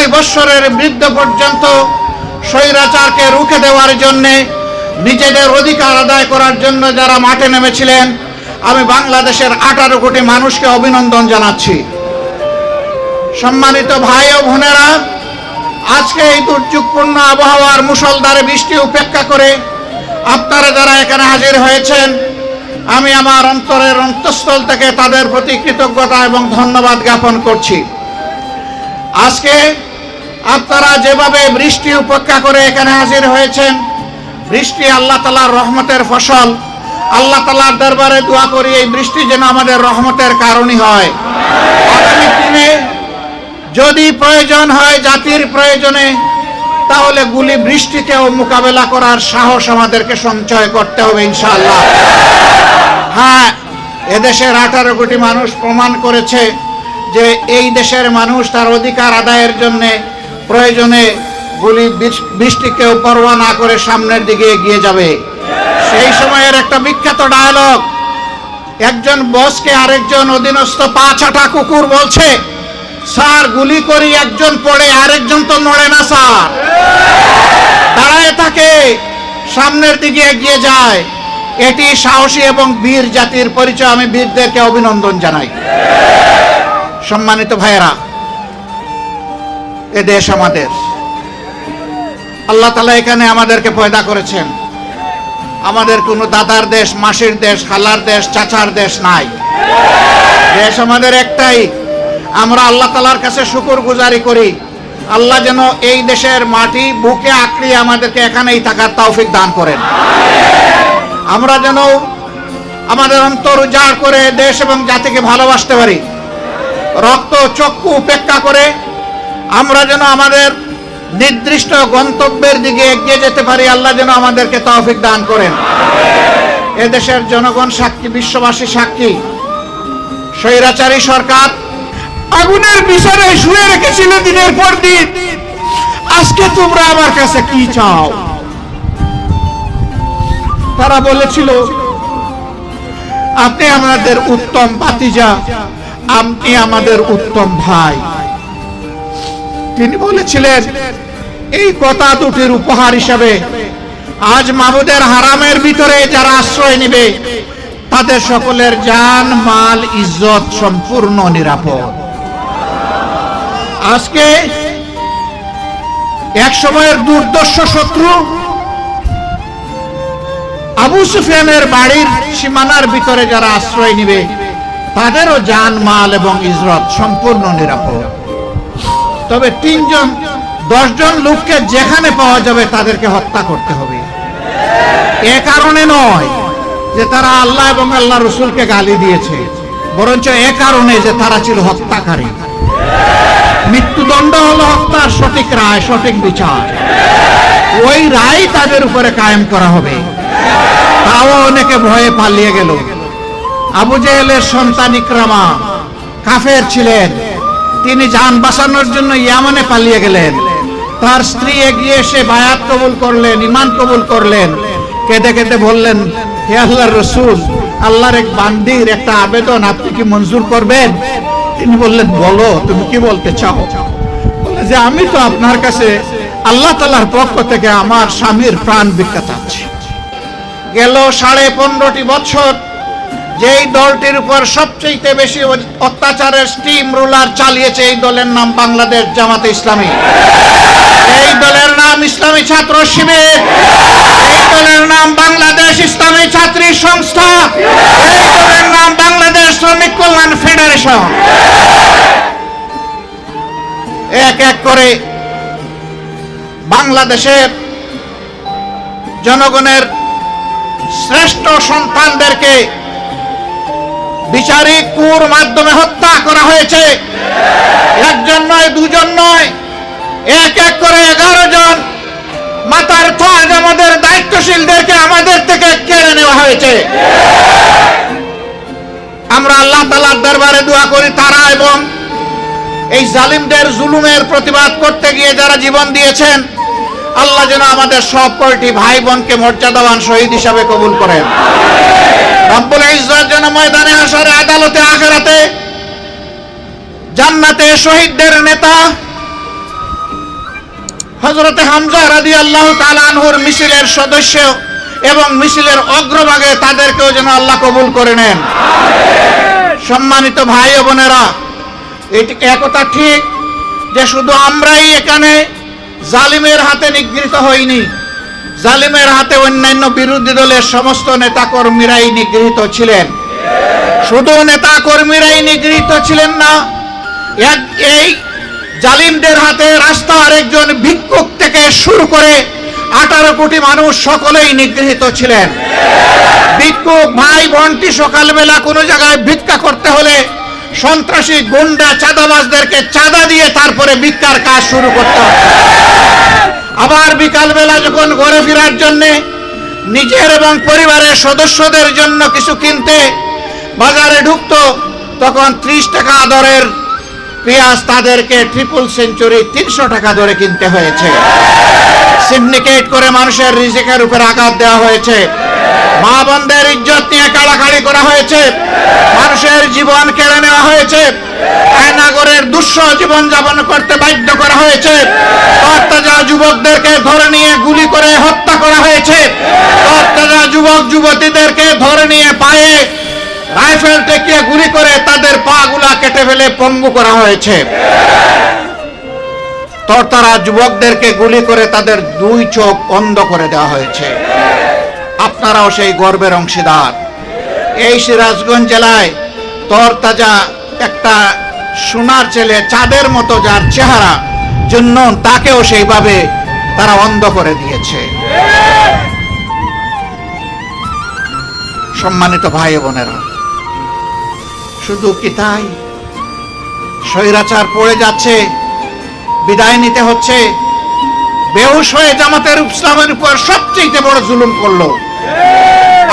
নব্বই বৎসরের বৃদ্ধ পর্যন্ত স্বৈরাচারকে রুখে দেওয়ার জন্যে নিজেদের অধিকার আদায় করার জন্য যারা মাঠে নেমেছিলেন, আমি বাংলাদেশের আঠারো কোটি মানুষকে অভিনন্দন জানাচ্ছি। সম্মানিত ভাই ও বোনেরা, আজকে এই দুর্যোগপূর্ণ আবহাওয়ার মুষলধারে বৃষ্টি উপেক্ষা করে আপনারা যারা এখানে হাজির হয়েছেন, আমি আমার অন্তরের অন্তঃস্থল থেকে তাদের প্রতি কৃতজ্ঞতা এবং ধন্যবাদ জ্ঞাপন করছি। আজকে আপনারা যেভাবে বৃষ্টি উপেক্ষা করে এখানে হাজির হয়েছেন, বৃষ্টি আল্লাহ তালার রহমতের ফসল। আল্লাহ তালার দরবারে দোয়া করি, এই বৃষ্টি যেন আমাদের রহমতের কারণই হয়। আগামী দিনে যদি প্রয়োজন হয় জাতির প্রয়োজনে, তাহলে গুলি বৃষ্টিকেও মোকাবেলা করার সাহস আমাদেরকে সঞ্চয় করতে হবে ইনশাআল্লাহ। হ্যাঁ এদেশের আঠারো কোটি মানুষ প্রমাণ করেছে যে এই দেশের মানুষ তার অধিকার আদায়ের জন্য প্রয়োজনে গুলি বৃষ- বৃষ্টিকেও পরোয়া না করে সামনের দিকে এগিয়ে যাবে। সেই সময়ের একটা বিখ্যাত ডায়লগ একজন বসকে আরেকজন অধীনস্থ পা ছাটা কুকুর বলছে, স্যার, গুলি করি, একজন পড়ে, আরেকজন তো নড়ে না, স্যার। দাঁড়ায় থাকে, সামনের দিকে এগিয়ে যায়। এটি সাহসী এবং বীর জাতির পরিচয়, আমি বীরদেরকে অভিনন্দন জানাই। সম্মানিত ভাইয়েরা এ দেশ আমাদের। আল্লাহ তালা এখানে আমাদেরকে পয়দা করেছেন। আমাদের কোনো দাদার দেশ, মাসির দেশ, খালার দেশ, চাচার দেশ নাই। দেশ আমাদের একটাই। আমরা আল্লাহ তালার কাছে শুকুর গুজারি করি। আল্লাহ যেন এই দেশের মাটি বুকে আঁকড়িয়ে আমাদেরকে এখানেই থাকার তৌফিক দান করেন। আমরা যেন আমাদের অন্তর উজাড় করে দেশ এবং জাতিকে ভালোবাসতে পারি। রক্ত, চক্ষু উপেক্ষা করে আমরা যেন আমাদের নির্দিষ্ট গন্তব্যের দিকে এগিয়ে যেতে পারি, আল্লাহ যেন আমাদেরকে তৌফিক দান করেন। এদেশের জনগণ সাক্ষী, বিশ্ববাসী সাক্ষী, স্বৈরাচারী সরকার, আগুনের বিছানায় শুয়ে রেখেছিল দিনের পর দিন। আজকে তোমরা আমার কাছে কি চাও? তারা বলেছিল, আপনি আমাদের উত্তম পাতিজা আপনি আমাদের উত্তম ভাই। তিনি বলেছিলেন, এই কথা দুটির উপহার হিসাবে আজ মাহমুদের হারামের ভিতরে যারা আশ্রয় নেবে, তাদের সকলের জান, মাল, ইজ্জত সম্পূর্ণ নিরাপদ। আজকে এক সময়ের দুর্দর্শ শত্রু আবু সুফিয়ানের বাড়ির সীমানার ভিতরে যারা আশ্রয় নিবে, তাদেরও জান, মাল এবং ইজরত সম্পূর্ণ নিরাপদ। তবে তিনজন, দশজন লোককে যেখানে পাওয়া যাবে তাদেরকে হত্যা করতে হবে। এ কারণে নয় যে তারা আল্লাহ এবং আল্লাহ রসুলকে গালি দিয়েছে, বরঞ্চ এ কারণে যে তারা ছিল হত্যাকারী। মৃত্যুদণ্ড হলো হত্যার সঠিক রায়, সঠিক বিচার। ওই রায় তাদের উপরে কায়েম করা হবে। তাও অনেকে ভয়ে পালিয়ে গেল। আবু জেহেলের সন্তান ইকরামা কাফের ছিলেন। তিনি যান বাঁচানোর জন্য ইয়ামানে পালিয়ে গেলেন। তার স্ত্রী এগিয়ে এসে বায়াত কবুল করলেন ইমান কবুল করলেন। কেঁদে কেঁদে বললেন, হে আল্লাহর রসুল, আল্লাহর এক বান্দির একটা আবেদন আপনি কি মঞ্জুর করবেন? তিনি বললেন, বলো, তুমি কি বলতে চাও? যে, আমি তো আপনার কাছে আল্লাহ তালার পক্ষ থেকে আমার স্বামীর প্রাণ ভিক্ষা চাচ্ছি গেল সাড়ে পনেরোটি বছর যেই দলটির উপর সবচেয়ে বেশি অত্যাচারের স্টিম রুলার চালিয়েছে এই দলের নাম বাংলাদেশ জামাতে ইসলামী। এই দলের নাম ইসলামী ছাত্র শিবির। এই দলের নাম বাংলাদেশ ইসলামী ছাত্রী সংস্থা। এই দলের নাম বাংলাদেশ শ্রমিক কল্যাণ ফেডারেশন। এক এক করে বাংলাদেশের জনগণের শ্রেষ্ঠ সন্তানদেরকে বিচারিক কুর মাধ্যমে হত্যা করা হয়েছে। একজন নয়, দুজন নয়, এক এক করে এগারো জন। মাতার তাজ আমাদের দায়িত্বশীলদেরকে আমাদের থেকে কেড়ে নেওয়া হয়েছে। আমরা আল্লাহ তালার দরবারে দোয়া করি তারা এবং এই জালিমদের জুলুমের প্রতিবাদ করতে গিয়ে যারা জীবন দিয়েছেন, আল্লাহ যেন আমাদের সব কয়টি ভাই বোনকে মর্যাদাবান শহীদ হিসাবে কবুল করেন। রব্বুল ইজ্জত যেন ময়দানে হাসরে আদালতে আখেরাতে জান্নাতে শহীদদের নেতা হজরতে হামজা রাদি আল্লাহ তালানহুর মিছিলের সদস্য এবং মিছিলের অগ্রভাগে তাদেরকেও যেন আল্লাহ কবুল করে নেন। সম্মানিত ভাই ও বোনেরা এটি একথা ঠিক যে শুধু আমরাই এখানে জালিমের হাতে নিগৃহীত হইনি। জালিমের হাতে অন্যান্য বিরোধী দলের সমস্ত নেতাকর্মীরাই নিগৃহীত ছিলেন। শুধু নেতা কর্মীরাই নিগৃহীত ছিলেন না, এক এই জালিমদের হাতে রাস্তার একজন ভিক্ষুক থেকে শুরু করে আঠারো কোটি মানুষ সকলেই নিগৃহীত ছিলেন। ভিক্ষুক ভাই বোনটি সকালবেলা কোনো জায়গায় ভিক্ষা করতে হলে সন্ত্রাসী গুন্ডা চাঁদাবাজদেরকে চাঁদা দিয়ে তারপরে ভিক্ষার কাজ শুরু করতে হতো আবার বিকালবেলা যখন ঘরে ফেরার জন্যে নিজের এবং পরিবারের সদস্যদের জন্য কিছু কিনতে বাজারে ঢুকতো, তখন ত্রিশ টাকা দরের পেঁয়াজ তাদেরকে ট্রিপল সেঞ্চুরি তিনশো টাকা দরে কিনতে হয়েছে। সিন্ডিকেট করে মানুষের রিজিকের উপর আঘাত দেওয়া হয়েছে। মা বোনদের ইজ্জত নিয়ে কাড়াকাড়ি করা হয়েছে। মানুষের জীবন কেড়ে নেওয়া হয়েছে। আয়নাগরের দুঃস জীবন যাপন করতে বাধ্য করা হয়েছে। যুবকদেরকে ধরে নিয়ে গুলি করে হত্যা করা হয়েছে। তরতাজা যুবক, যুবতীদেরকে ধরে নিয়ে পায়ে রাইফেল টেকিয়ে গুলি করে তাদের পা গুলা কেটে ফেলে পঙ্গু করা হয়েছে। তরতারা যুবকদেরকে গুলি করে তাদের দুই চোখ অন্ধ করে দেওয়া হয়েছে। আপনারাও সেই গর্বের অংশীদার। এই সিরাজগঞ্জ জেলায় তরতাজা একটা সোনার ছেলে, চাঁদের মতো যার চেহারা জন্য তাকেও সেইভাবে তারা অন্ধ করে দিয়েছে। সম্মানিত ভাই বোনেরা, শুধু কি তাই? স্বৈরাচার পড়ে যাচ্ছে, বিদায় নিতে হচ্ছে, বেহুশ হয়ে জামাতের ইসলামের উপর সবচেয়ে বড় জুলুম করল।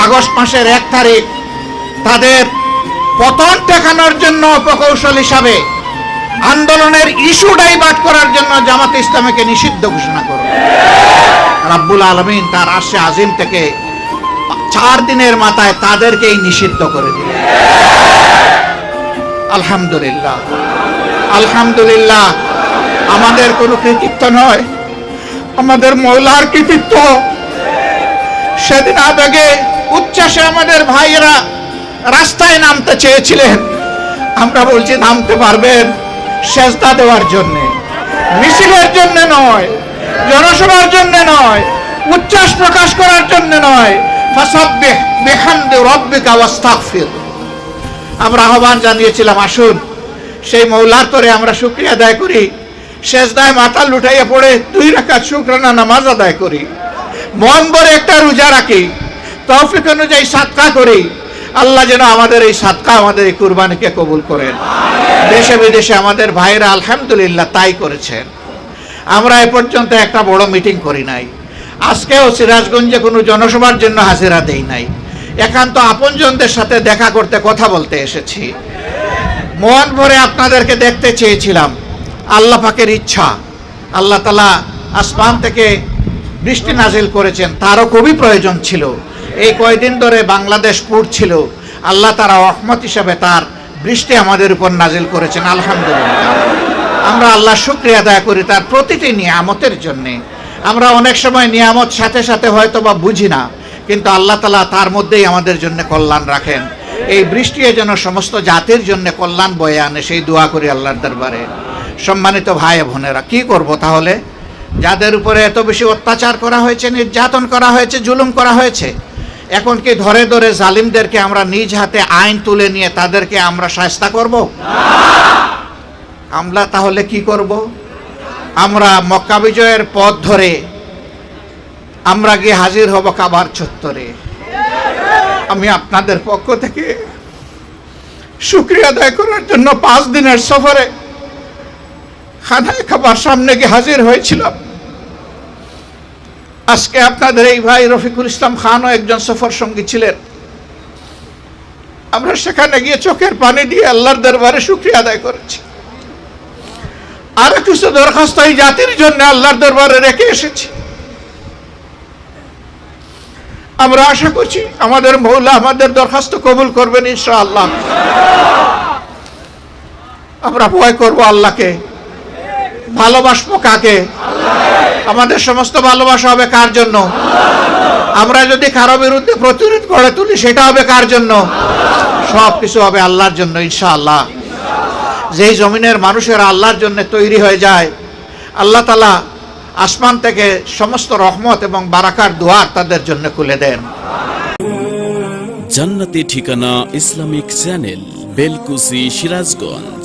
আগস্ট মাসের এক তারিখ তাদের পতন দেখানোর জন্য প্রকৌশল হিসাবে আন্দোলনের ইস্যু ডাইভার্ট করার জন্য জামাত ইসলামকে নিষিদ্ধ ঘোষণা করল রাব্বুল আলমিন তার আশে আজিম থেকে চার দিনের মাথায় তাদেরকেই নিষিদ্ধ করে দিল। আলহামদুলিল্লাহ। আলহামদুলিল্লাহ। আমাদের কোনো কৃতিত্ব নয়। আমাদের মহিলার কৃতিত্ব। সেদিন আবেগে, উচ্ছ্বাসে আমাদের ভাইয়েরা রাস্তায় নামতে চেয়েছিলেন। আমরা বলছি, নামতে পারবেন? সেজদা দেওয়ার জন্যে, মিছিলের জন্য নয়, জনসভার জন্য নয়, উচ্ছ্বাস প্রকাশ করার জন্য নয়। আমরা আহ্বান জানিয়েছিলাম, আসুন, সেই মৌলার তরে আমরা শুক্রিয়া আদায় করি। শেষদায় মাথা লুটাইয়া পড়ে দুই রাখাত শুক্রানা নামাজ আদায় করি। মন ভরে একটা রোজা রাখি। তৌফিক অনুযায়ী সাতকা করি। আল্লাহ যেন আমাদের এই সাতকা আমাদের এই কুরবানিকে কবুল করেন। দেশে বিদেশে আমাদের ভাইরা আলহামদুলিল্লাহ তাই করেছেন। আমরা এ পর্যন্ত একটা বড় মিটিং করি নাই। আজকেও সিরাজগঞ্জে কোনো জনসভার জন্য হাজিরা দেই নাই। একান্ত আপনজনদের সাথে দেখা করতে কথা বলতে এসেছি। মন ভরে আপনাদেরকে দেখতে চেয়েছিলাম। আল্লাহ পাকের ইচ্ছা। আল্লাহ তালা আসমান থেকে বৃষ্টি নাজিল করেছেন, তারও খুবই প্রয়োজন ছিল। এই কয়দিন ধরে বাংলাদেশ ছিল আল্লাহ তারা রহমত হিসাবে তার বৃষ্টি আমাদের উপর নাজিল করেছেন, আলহামদুলিল্লাহ। আমরা আল্লাহ শুক্রিয়া আদায় করি তার প্রতিটি নিয়ামতের জন্যে। আমরা অনেক সময় নিয়ামত সাথে সাথে হয়তো বা বুঝি না, কিন্তু আল্লাহ তালা তার মধ্যেই আমাদের জন্য কল্যাণ রাখেন। এই বৃষ্টি যেন সমস্ত জাতির জন্য কল্যাণ বয়ে আনে, সেই দোয়া করি আল্লাহর দরবারে। সম্মানিত ভাই বোনেরা, কি করব তাহলে? যাদের উপরে এত বেশি অত্যাচার করা হয়েছে, নির্যাতন করা হয়েছে, জুলুম করা হয়েছে এখন কি ধরে ধরে জালিমদেরকে আমরা নিজ হাতে আইন তুলে নিয়ে তাদেরকে আমরা সাহস্তা করব? আমরা তাহলে কি করব? আমরা মক্কা বিজয়ের পথ ধরে আমরা গিয়ে হাজির হব কাবার চত্বরে। আমি আপনাদের পক্ষ থেকে শুক্রিয়া আদায় করার জন্য পাঁচ দিনের সফরে খানায় খাবার সামনে গিয়ে হাজির হয়েছিলাম। আজকে আপনাদের এই ভাই রফিকুল ইসলাম খানও একজন সফর সঙ্গী ছিলেন। আমরা সেখানে গিয়ে চোখের পানি দিয়ে আল্লাহর দরবারে শুক্রিয়া আদায় করেছি। আরও কিছু দরখাস্ত এই জাতির জন্য আল্লাহর দরবারে রেখে এসেছি। আমরা আশা করছি আমাদের মৌলা আমাদের দরখাস্ত কবুল করবেন ইনশাআল্লাহ। আমরা ভয় করব আল্লাহকে। ভালোবাসবো কাকে? আমাদের সমস্ত ভালোবাসা হবে কার জন্য? আমরা যদি কারও বিরুদ্ধে প্রতিরোধ করে তুলি, সেটা হবে কার জন্য? সব কিছু হবে আল্লাহর জন্য, ইনশাআল্লাহ। যেই জমিনের মানুষেরা আল্লাহর জন্য তৈরি হয়ে যায়, আল্লাহ তালা আসমান থেকে সমস্ত রহমত এবং বারাকার দুয়ার তাদের জন্য খুলে দেন। জান্নাতি ঠিকানা ইসলামিক চ্যানেল, বেলকুসি সিরাজগঞ্জ।